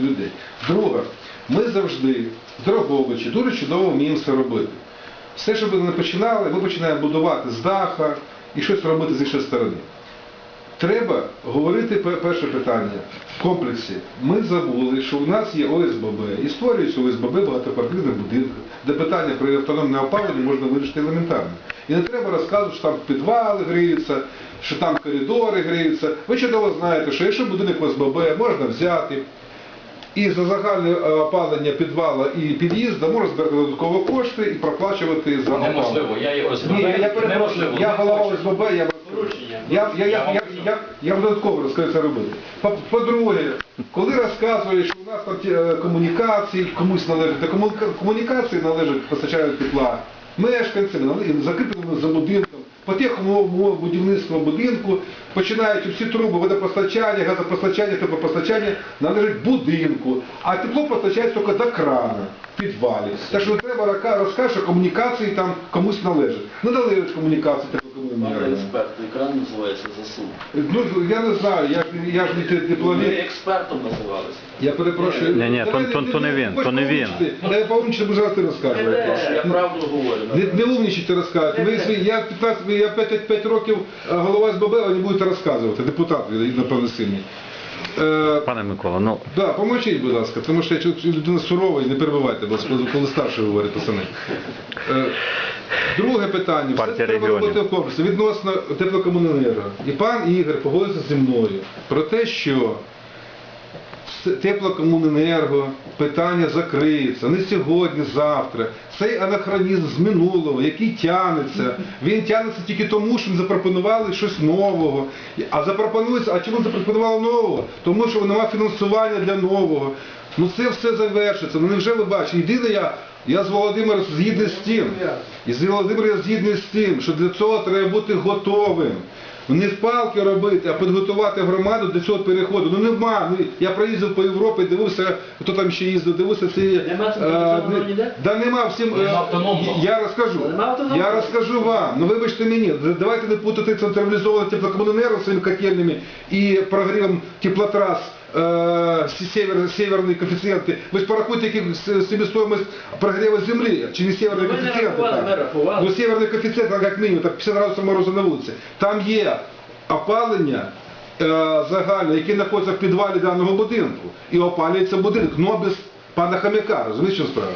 людей. Друге, ми завжди, Дрогобичі, дуже чудово вміємо це робити. Все, що ми не починали, ми починаємо будувати з даха і щось робити з іншої сторони. Треба говорити перше питання в комплексі. Ми забули, що у нас є ОСББ і створюється ОСББ багатоквартирних будинків, де питання про автономне опалення можна вирішити елементарно. І не треба розказувати, що там підвали гріються, що там коридори гріються. Ви чудово знаєте, що якщо будинок ОСББ можна взяти і за загальне е, опалення підвала і під'їзду можна збирати додаткові кошти і проплачувати за опалення. Неможливо, я ОСББ. Ні, я перепрошую, Неможливо, я голова. ОСББ, я я, я, я, я, я, я додатково розкажу це робити. По- По-друге, коли розказуєш, що у нас там е, комунікації комусь належать, та комунікації належать постачають тепла мешканцям, належать, за будинком. По тих умов умов будівництва будинку починають всі труби водопостачання, газопостачання, теплопостачання належать будинку, а тепло постачається тільки до крана в підвалі. Так що треба розказати, що комунікації там комусь належать. Не належать комунікації Пане експерт, екран називається ЗСУ. Ну, я не знаю, я ж, я ж не Ви експертом називалися. Я перепрошую. Ні, ні, то- то- то не він, то не він. Та Я зараз ти розкажеш. Я правду говорю. Не, не умнічайте розказувати. Ви, свої- я 15, я 5, 5 років е, голова СББ, а не будете розказувати, депутат, ви, напевно, сильний. Е, Пане Микола, ну Да, помовчіть, будь ласка, тому що людина сурова і не перебивайте, бо коли- старше говорить пацани. Е, Друге питання. Все Партія треба робити в комплексі відносно теплокомуненерго. І пан Ігор погодився зі мною про те, що теплокомуненерго питання закриється не сьогодні, завтра. Цей анахронізм з минулого, який тягнеться, він тягнеться тільки тому, що не запропонували щось нового. А запропонується, а чому запропонували нового? Тому що немає фінансування для нового. Ну це все завершиться. Ну невже ви бачите? Єдине я, я з Володимиром згідний з тим. І з Володимиром я згідний з тим, що для цього треба бути готовим. Не в палки робити, а підготувати громаду до цього переходу. Ну нема. Ну, я проїздив по Європі, дивився, хто там ще їздив, дивився ці. Нема е, не- ніде? Да нема всім. Нема е. Я розкажу. Нема автономного? Я розкажу вам. Ну вибачте мені, давайте не путати централізований теплокомуненерго своїми котельнями і прогрівом теплотрас. Е, север, северні коефіцієнти. Ви ж порахуйте, які с- себестоимость прогрева землі, чи не северні Ну, коефіцієнти. Ну, северний коефіцієнт, як мінімум, так 50 градусів морозу на вулиці. Там є опалення е, загальне, яке знаходиться в підвалі даного будинку. І опалюється будинок, но без пана Хам'яка, розумієш, що справа?